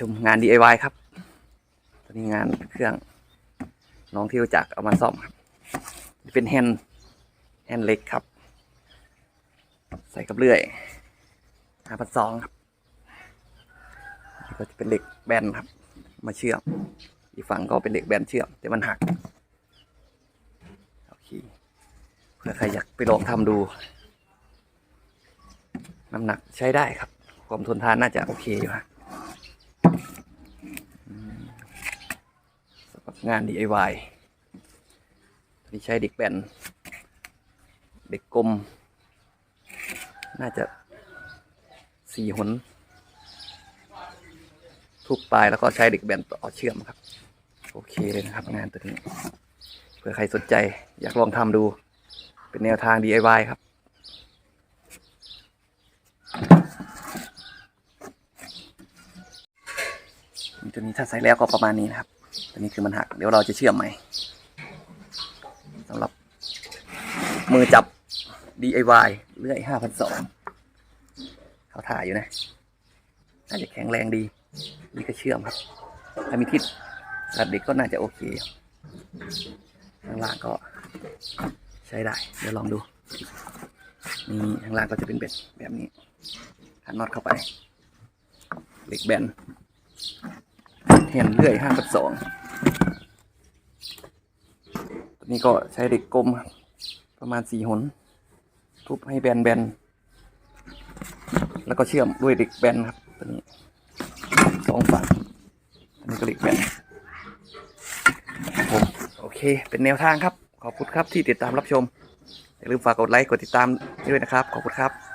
ชมงาน DIY ครับ ตอนนี้งานเครื่องน้องที่รู้จักเอามาซ่อมครับ เป็นแฮนด์แฮนด์เล็กครับ ใส่กับเลื่อยห้าพันสองครับนี่ก็จะเป็นเหล็กแบนครับ มาเชื่อม อีกฝั่งก็เป็นเหล็กแบนเชื่อม แต่มันหักโอเคเผื่อใครอยากไปลองทำดู น้ำหนักใช้ได้ครับ ความทนทานน่าจะโอเคอยู่ฮะอืมสำหรับงาน DIY ที่ใช้เด็กแบนเด็กกลม น่าจะสี่หน ทุบปลายแล้วก็ใช้เด็กแบนต่อเชื่อมครับ โอเคเลยนะครับ งานตัวนี้เผื่อใครสนใจอยากลองทำดูเป็นแนวทาง DIY ครับ ตัวนี้ถ้าใส่แล้วก็ประมาณนี้นะครับ ตัวนี้คือมันหัก เดี๋ยวเราจะเชื่อมใหม่สำหรับ มือจับ DIY เลื่อยห้าพันสองเขาถ่ายอยู่นะ น่าจะแข็งแรงดี นี่ก็เชื่อมครับ ถ้ามีทิศระดับเด็กก็น่าจะโอเคข้างล่างก็ใช้ได้ เดี๋ยวลองดู นี่ข้างล่างก็จะเป็นเบ็ดแบบนี้ขันน็อตเข้าไปเหล็กแบน เห็นเลื่อยห้าพันสองตัวนี้ก็ใช้เหล็กกลมประมาณสี่หน ทุบให้แบนแบนๆแล้วก็เชื่อมด้วยเหล็กแบนครับตัวนี้สองฝั่งอันนี้ก็เหล็กแบนผมโอเค เป็นแนวทางครับ ขอบคุณครับที่ติดตามรับชม อย่าลืมฝากกดไลค์ กดติดตามด้วยนะครับ ขอบคุณครับ